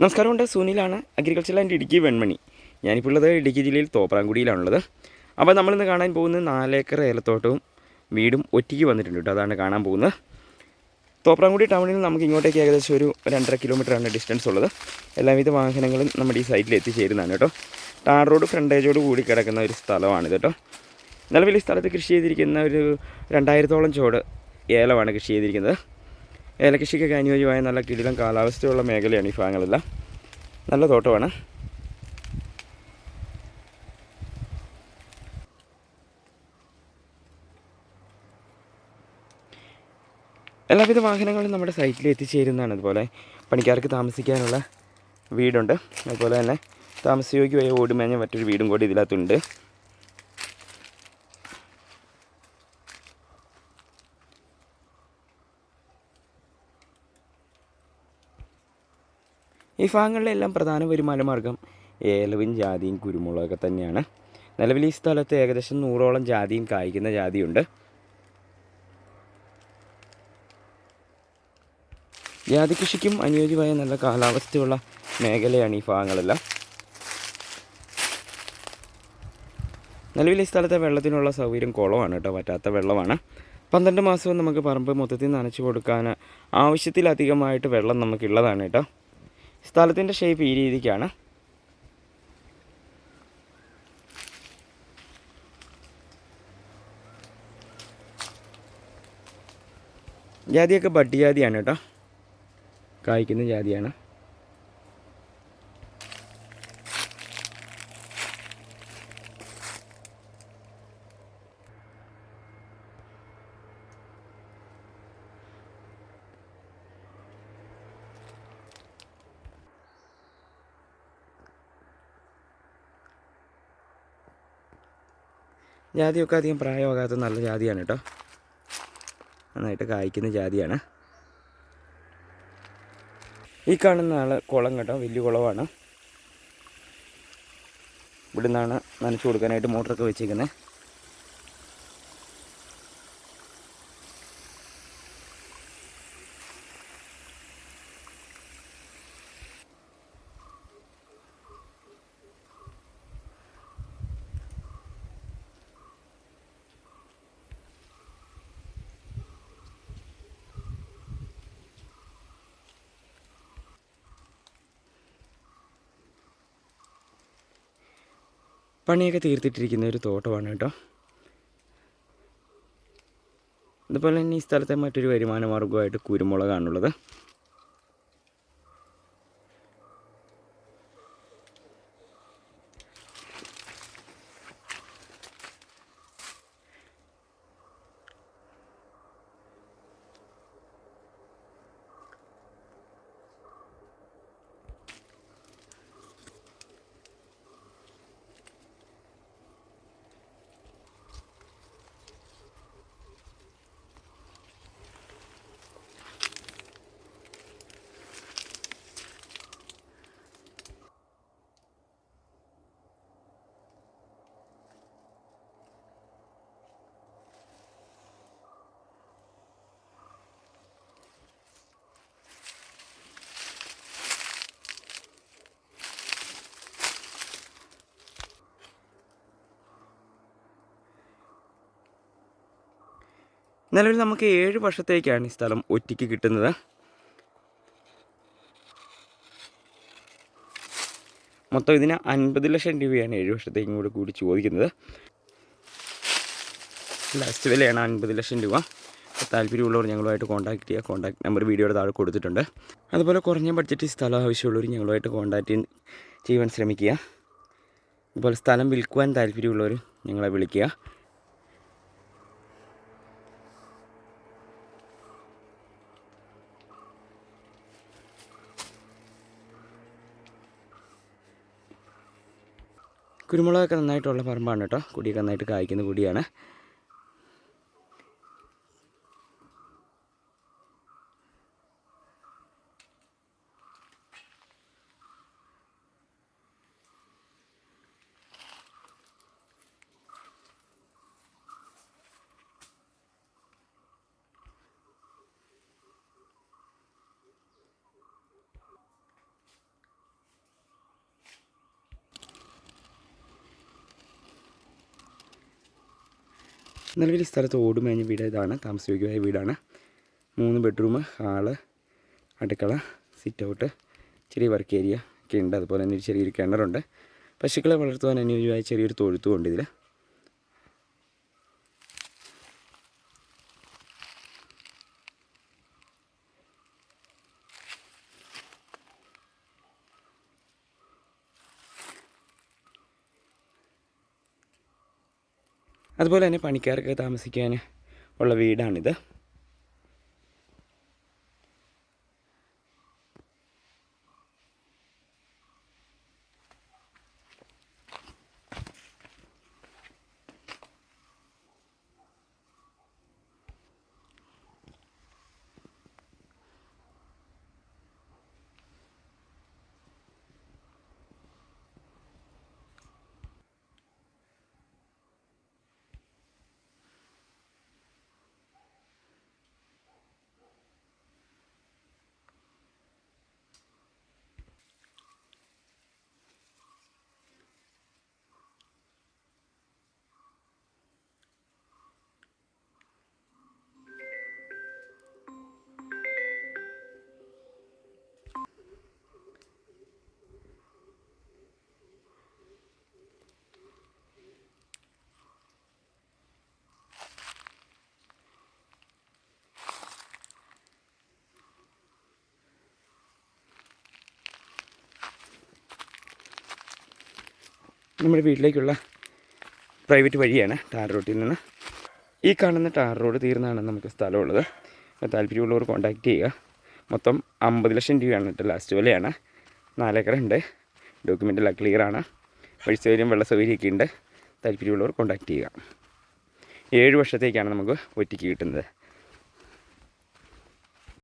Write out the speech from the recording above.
നമസ്കാരമുണ്ട് സുനിലാണ് agriculture and Idukki Venmani. ഞാനിപ്പോൾ ഉള്ളത് ഇടുക്കി ജില്ലയിൽ തോപ്രാംകുടിയിലാണുള്ളത്. അപ്പോൾ നമ്മളിന്ന് കാണാൻ പോകുന്നത് നാലേക്കർ ഏലത്തോട്ടവും വീടും ഒറ്റയ്ക്ക് വന്നിട്ടുണ്ട് കേട്ടോ. അതാണ് കാണാൻ പോകുന്നത്. തോപ്രാംകുടി ടൗണിൽ നിന്ന് നമുക്ക് ഇങ്ങോട്ടേക്ക് ഏകദേശം ഒരു രണ്ടര കിലോമീറ്ററാണ് ഡിസ്റ്റൻസ് ഉള്ളത്. എല്ലാവിധ വാഹനങ്ങളും നമ്മുടെ ഈ സൈറ്റിൽ എത്തിച്ചേരുന്നതാണ് കേട്ടോ. ടാർ റോഡ് ഫ്രണ്ടേജോട് കൂടി കിടക്കുന്ന ഒരു സ്ഥലമാണിത് കേട്ടോ. നിലവിൽ ഈ സ്ഥലത്ത് കൃഷി ചെയ്തിരിക്കുന്ന ഒരു രണ്ടായിരത്തോളം ചോട് ഏലമാണ് കൃഷി ചെയ്തിരിക്കുന്നത്. ഏലകൃഷിക്കൊക്കെ അനുയോജ്യമായ നല്ല കിടിലം കാലാവസ്ഥയുള്ള മേഖലയാണ് ഈ ഭാഗങ്ങളെല്ലാം. നല്ല തോട്ടമാണ്. എല്ലാവിധ വാഹനങ്ങളും നമ്മുടെ സൈറ്റിൽ എത്തിച്ചേരുന്നതാണ്. അതുപോലെ പണിക്കാർക്ക് താമസിക്കാനുള്ള വീടുണ്ട്. അതുപോലെ തന്നെ താമസയോഗ്യമായ ഓടുമേഞ്ഞ മറ്റൊരു വീടും കൂടി ഇതിനകത്തുണ്ട്. ഈ ഭാഗങ്ങളിലെല്ലാം പ്രധാന വരുമാന മാർഗം ഏലവും ജാതിയും കുരുമുളകൊക്കെ തന്നെയാണ്. നിലവിൽ ഈ സ്ഥലത്ത് ഏകദേശം നൂറോളം ജാതിയും കായ്ക്കുന്ന ജാതിയുണ്ട്. ജാതി കൃഷിക്കും അനുയോജ്യമായ നല്ല കാലാവസ്ഥയുള്ള മേഖലയാണ് ഈ ഭാഗങ്ങളെല്ലാം. നിലവിൽ ഈ സ്ഥലത്തെ വെള്ളത്തിനുള്ള സൗകര്യം കുളമാണ് കേട്ടോ പറ്റാത്ത വെള്ളമാണ്. പന്ത്രണ്ട് മാസവും നമുക്ക് പറമ്പ് മൊത്തത്തിൽ നനച്ചു കൊടുക്കാൻ ആവശ്യത്തിലധികമായിട്ട് വെള്ളം നമുക്കുള്ളതാണ് കേട്ടോ. സ്ഥലത്തിന്റെ ഷേപ്പ് ഈ രീതിക്കാണ്. ജാതിയൊക്കെ ബഡ് ജാതിയാണ് കേട്ടോ. കായ്ക്കുന്ന ജാതിയാണ്. ജാതിയൊക്കെ അധികം പ്രായമാകാത്ത നല്ല ജാതിയാണ് കേട്ടോ. നന്നായിട്ട് കായ്ക്കുന്ന ജാതിയാണ്. ഈ കാണുന്ന ആൾ കുളം കേട്ടോ വലിയ കുളമാണ്. ഇവിടെ നിന്നാണ് നനച്ചു കൊടുക്കാനായിട്ട് മോട്ടറൊക്കെ വെച്ചേക്കുന്നത് പണിയൊക്കെ തീർത്തിട്ടിരിക്കുന്ന ഒരു തോട്ടമാണ് കേട്ടോ. അതുപോലെ തന്നെ ഈ സ്ഥലത്തെ മറ്റൊരു വരുമാന മാർഗമായിട്ട് കുരുമുളകാണുള്ളത്. നിലവിൽ നമുക്ക് ഏഴ് വർഷത്തേക്കാണ് ഈ സ്ഥലം ഒറ്റയ്ക്ക് കിട്ടുന്നത്. മൊത്തം ഇതിന് അൻപത് ലക്ഷം രൂപയാണ് ഏഴ് വർഷത്തേക്കും കൂടെ കൂടി ചോദിക്കുന്നത്. ലാസ്റ്റ് വിലയാണ് അൻപത് ലക്ഷം രൂപ. താല്പര്യമുള്ളവർ ഞങ്ങളുമായിട്ട് കോൺടാക്ട് ചെയ്യുക കോൺടാക്ട് നമ്പർ വീഡിയോയുടെ താഴെ കൊടുത്തിട്ടുണ്ട്. അതുപോലെ കുറഞ്ഞ ബഡ്ജറ്റ് സ്ഥലം ആവശ്യമുള്ളവർ ഞങ്ങളുമായിട്ട് കോൺടാക്ട് ചെയ്യുവാൻ ശ്രമിക്കുക. അതുപോലെ സ്ഥലം വിൽക്കുവാൻ താല്പര്യമുള്ളവർ ഞങ്ങളെ വിളിക്കുക. കുരുമുളകൊക്കെ നന്നായിട്ടുള്ള പറമ്പാണ് കേട്ടോ. കുടിയൊക്കെ നന്നായിട്ട് കായ്ക്കുന്ന കുടിയാണ്. നിലവിൽ സ്ഥലത്ത് ഓടുമേഞ്ഞ വീട് ഇതാണ്. താമസയോഗ്യമായ വീടാണ്. മൂന്ന് ബെഡ്റൂം ഹാൾ അടുക്കള സിറ്റ് ഔട്ട് ചെറിയ വർക്ക് ഏരിയ ഒക്കെ ഉണ്ട്. അതുപോലെ തന്നെ ഒരു ചെറിയൊരു കിണറുണ്ട്. പശുക്കളെ വളർത്തുവാൻ അനുയോജ്യമായ ചെറിയൊരു തൊഴുത്തും ഉണ്ട് ഇതിൽ അതുപോലെ തന്നെ പണിക്കാർക്ക് താമസിക്കാൻ ഉള്ള വീടാണിത്. നമ്മുടെ വീട്ടിലേക്കുള്ള പ്രൈവറ്റ് വഴിയാണ് ടാർ റോഡിൽ നിന്ന്. ഈ കാണുന്ന ടാർ റോഡ് തീർന്നാണ് നമുക്ക് സ്ഥലമുള്ളത്. താല്പര്യമുള്ളവർ കോൺടാക്റ്റ് ചെയ്യുക. മൊത്തം അമ്പത് ലക്ഷം രൂപയാണ് കേട്ടോ ലാസ്റ്റ് വിലയാണ്. നാലേക്കർ ഉണ്ട്. ഡോക്യുമെന്റ് എല്ലാം ക്ലിയറാണ് വഴി സൗകര്യം വെള്ള സൗകര്യമൊക്കെ ഉണ്ട്. താല്പര്യമുള്ളവർ കോൺടാക്റ്റ് ചെയ്യുക. ഏഴ് വർഷത്തേക്കാണ് നമുക്ക് ഒറ്റയ്ക്ക് കിട്ടുന്നത്.